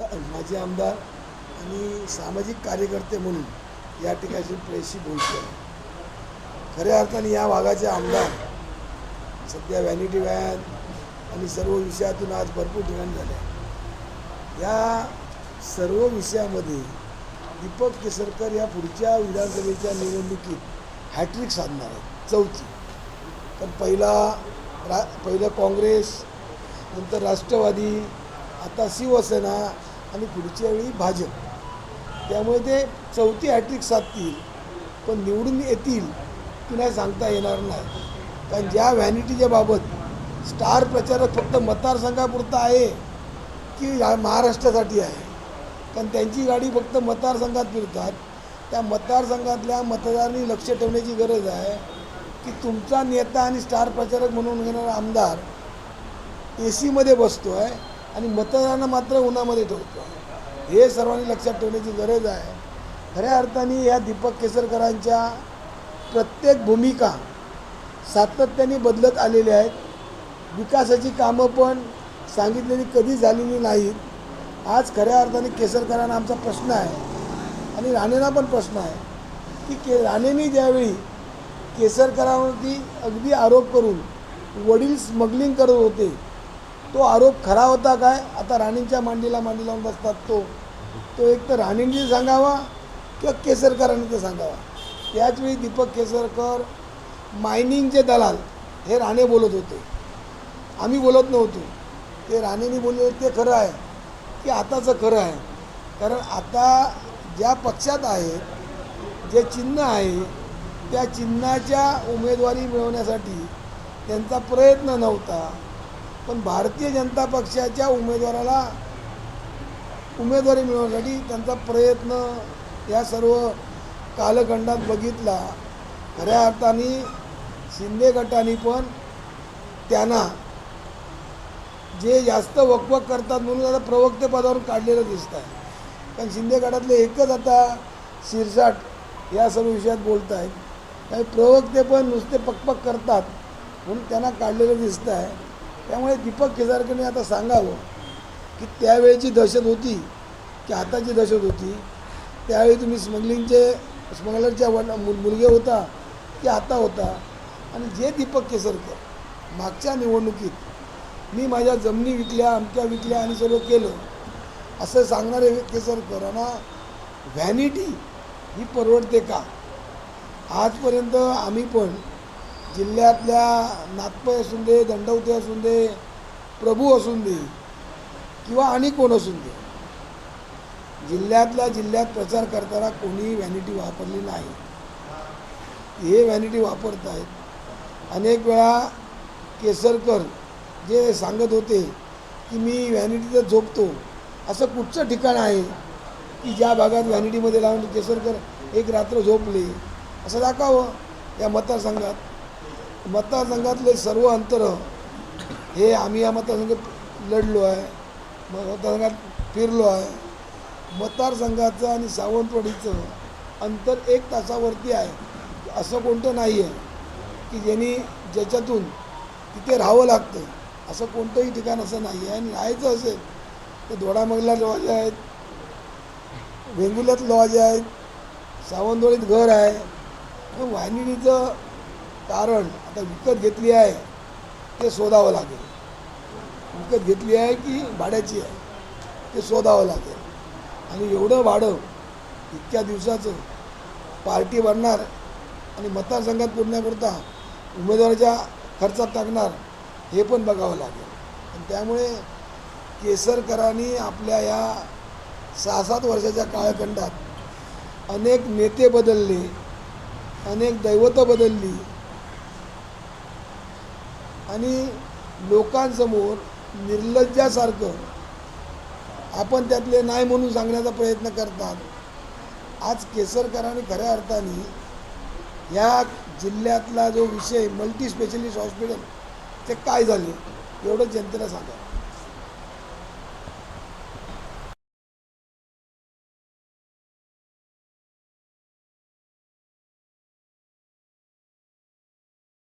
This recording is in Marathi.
माजी आमदार आणि सामाजिक कार्यकर्ते म्हणून या ठिकाणी प्रेसशी बोलतो आहे खऱ्या अर्थाने या भागाचे आमदार सध्या व्हॅनिटी व्हॅन आणि सर्व विषयातून आज भरपूर ठिकाण झाले आहे. या सर्व विषयामध्ये दीपक केसरकर या पुढच्या विधानसभेच्या निवडणुकीत हॅट्रिक साधणार आहेत चौथी तर पहिला रा पहिलं काँग्रेस नंतर राष्ट्रवादी आता शिवसेना आणि पुढच्या वेळी भाजप. त्यामुळे ते चौथी हॅट्रिक साधतील पण निवडून येतील की नाही सांगता येणार नाही. कारण ज्या व्हॅनिटीच्या बाबत स्टार प्रचारक फक्त मतदारसंघापुरता आहे की महाराष्ट्रासाठी आहे. कारण त्यांची गाडी फक्त मतदारसंघात फिरतात. त्या मतदारसंघातल्या मतदारांनी लक्ष ठेवण्याची गरज आहे की तुमचा नेता आणि स्टार प्रचारक म्हणून घेणारा आमदार ए सीमध्ये बसतो आहे आणि मतदारांना मात्र उन्हामध्ये ठेवतो हे सर्वांनी लक्षात ठेवण्याची गरज आहे. खऱ्या अर्थाने या दीपक केसरकरांच्या प्रत्येक भूमिका सातत्याने बदलत आलेल्या आहेत. विकासाची कामं पण सांगितलेली कधी झालेली नाहीत. आज खऱ्या अर्थाने केसरकरांना आमचा प्रश्न आहे. आणि राणेंना पण प्रश्न आहे. की के राणेंनी ज्यावेळी केसरकरांवरती अगदी आरोप करून वडील स्मगलिंग करत होते तो आरोप खरा होता काय? आता राणींच्या मांडीला मांडी लावून बसतात तो. तो एक तर राणींनी सांगावा किंवा केसरकरांनी ते सांगावा. त्याचवेळी दीपक केसरकर मायनिंगचे दलाल हे राणे बोलत होते. आम्ही बोलत नव्हतो. ते राणेंनी बोलले ते खरं आहे की आताचं खरं आहे. कारण आता ज्या पक्षात आहेत जे चिन्ह आहे त्या चिन्हाच्या उमेदवारी मिळवण्यासाठी त्यांचा प्रयत्न नव्हता. पण भारतीय जनता पक्षाच्या उमेदवाराला उमेदवारी मिळवण्यासाठी त्यांचा प्रयत्न या सर्व कालखंडात बघितला. खऱ्या अर्थाने शिंदे गटाने पण त्यांना जे जास्त वकवक करतात म्हणून आता प्रवक्ते पदावरून काढलेलं दिसत आहे. कारण शिंदे गटातले एकच आता शिरसाट या सर्व विषयात बोलत आहेत काही प्रवक्ते पण नुसते पकपक करतात म्हणून त्यांना काढलेलं दिसत आहे. त्यामुळे दीपक केदारकरने आता सांगावं की त्यावेळेची दहशत होती की आताची दहशत होती त्यावेळी तुम्ही स्मगलिंगचे स्मगलरच्या वन मुल मुलगे होता की आता होता. आणि जे दीपक केसरकर मागच्या निवडणुकीत मी माझ्या जमिनी विकल्या अमक्या विकल्या आणि सर्व केलं असं सांगणारे केसरकरांना व्हॅनिटी ही परवडते का? आजपर्यंत आम्ही पण जिल्ह्यातल्या नागपय असून दे दंडवते असून दे प्रभू असून दे किंवा आणि कोण असून दे जिल्ह्यातल्या जिल्ह्यात प्रचार करताना कोणीही व्हॅनिटी वापरली नाही. हे व्हॅनिटी वापरत आहेत अनेक वेळा केसरकर जे सांगत होते की मी व्हॅनिटीचं झोपतो. असं कुठचं ठिकाण आहे की ज्या भागात व्हॅनिटीमध्ये लावून केसरकर एक रात्र झोपले? असं दाखवावं या मतदारसंघात. मतदारसंघातले सर्व अंतर हे आम्ही या मतदारसंघात लढलो आहे. मतदारसंघात फिरलो आहे. मतदारसंघाचं आणि सावंतवाडीचं अंतर एक तासावरती आहे. असं कोणतं नाही आहे की ज्यांनी ज्याच्यातून तिथे राहावं लागतं असं कोणतंही ठिकाण असं नाही आहे आणि राहायचं असेल तर दोडामगला लॉज आहेत वेंगुल्यात लॉज आहेत सावंतवाडीत घर आहे. वाहिनीचं कारण आता विकत घेतली आहे ते शोधावं लागेल. विकत घेतली आहे की भाड्याची आहे ते शोधावं लागेल. आणि एवढं भाडं इतक्या दिवसाचं पार्टी भरणार आणि मतदारसंघात पुरण्याकरता उमेदवाराच्या खर्चात टाकणार हे पण बघावं लागेल. आणि त्यामुळे केसरकरांनी आपल्या या सहा सात वर्षाच्या काळखंडात अनेक नेते बदलले अनेक दैवतं बदलली आणि लोकांसमोर निर्लज्जासारखं आपण त्यातले नाही म्हणून सांगण्याचा प्रयत्न करतात. आज केसरकरांनी खऱ्या अर्थाने ह्या जिल्ह्यातला जो विषय मल्टी स्पेशलिस्ट हॉस्पिटल ते काय झाले? एवढं जनतेला सांगा.